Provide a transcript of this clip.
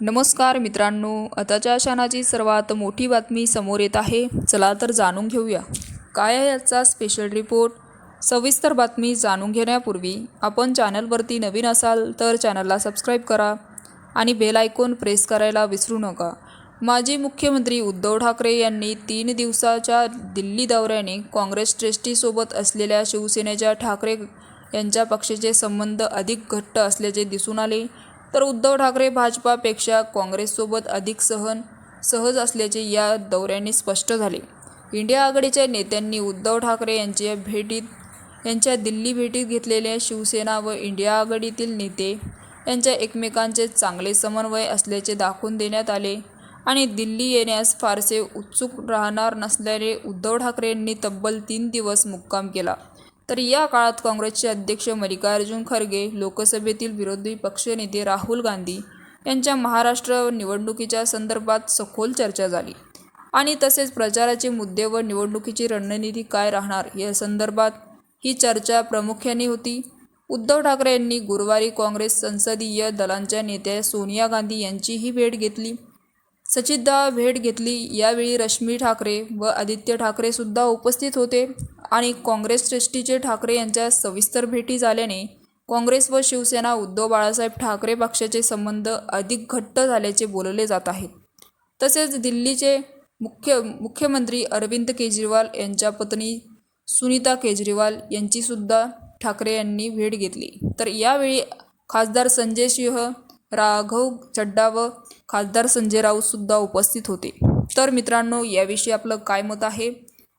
नमस्कार मित्रांनो आताच्या क्षणाची सर्वात मोठी बातमी समोर येत आहे. चला तर जाणून घेऊया. काय आहे याचा स्पेशल रिपोर्ट सविस्तर बातमी जाणून घेण्यापूर्वी आपण चॅनलवरती नवीन असाल तर चॅनलला सबस्क्राईब करा आणि बेल आयकॉन प्रेस करायला विसरू नका. माजी मुख्यमंत्री उद्धव ठाकरे यांनी तीन दिवसाच्या दिल्ली दौऱ्याने काँग्रेस ट्रस्टीसोबत असलेल्या शिवसेनेच्या ठाकरे यांच्या पक्षाचे संबंध अधिक घट्ट असल्याचे दिसून आले. तर उद्धव ठाकरे भाजपापेक्षा काँग्रेससोबत अधिक सहन सहज असल्याचे या दौऱ्याने स्पष्ट झाले. इंडिया आघाडीच्या नेत्यांनी उद्धव ठाकरे यांच्या भेटीत यांच्या दिल्ली भेटीत घेतलेल्या शिवसेना व इंडिया आघाडीतील नेते यांच्या एकमेकांचे चांगले समन्वय असल्याचे दाखवून देण्यात आले आणि दिल्ली येण्यास फारसे उत्सुक राहणार नसल्याने उद्धव ठाकरे यांनी तब्बल तीन दिवस मुक्काम केला. तर या काळात काँग्रेसचे अध्यक्ष मल्लिकार्जुन खरगे लोकसभेतील विरोधी पक्षनेते राहुल गांधी यांच्या महाराष्ट्र निवडणुकीच्या संदर्भात सखोल चर्चा झाली. आणि तसेच प्रचाराचे मुद्दे व निवडणुकीची रणनीती काय राहणार या संदर्भात ही चर्चा प्रामुख्याने होती. उद्धव ठाकरे यांनी गुरुवारी काँग्रेस संसदीय दलांच्या नेत्या सोनिया गांधी यांचीही भेट घेतली. सचिदा भेट घेतली. यावेळी रश्मी ठाकरे व आदित्य ठाकरे सुद्धा उपस्थित होते. आणि काँग्रेस श्रेष्ठीचे ठाकरे यांच्या सविस्तर भेटी झाल्याने काँग्रेस व शिवसेना उद्धव बाळासाहेब ठाकरे पक्षाचे संबंध अधिक घट्ट झाल्याचे बोलले जात आहेत तसेच दिल्लीचे मुख्य मुख्यमंत्री अरविंद केजरीवाल यांच्या पत्नी सुनीता केजरीवाल यांचीसुद्धा ठाकरे यांनी भेट घेतली. तर यावेळी खासदार संजय सिंह राघव चड्डा व खासदार संजय राऊतसुद्धा उपस्थित होते. तर मित्रांनो याविषयी आपलं काय मत आहे?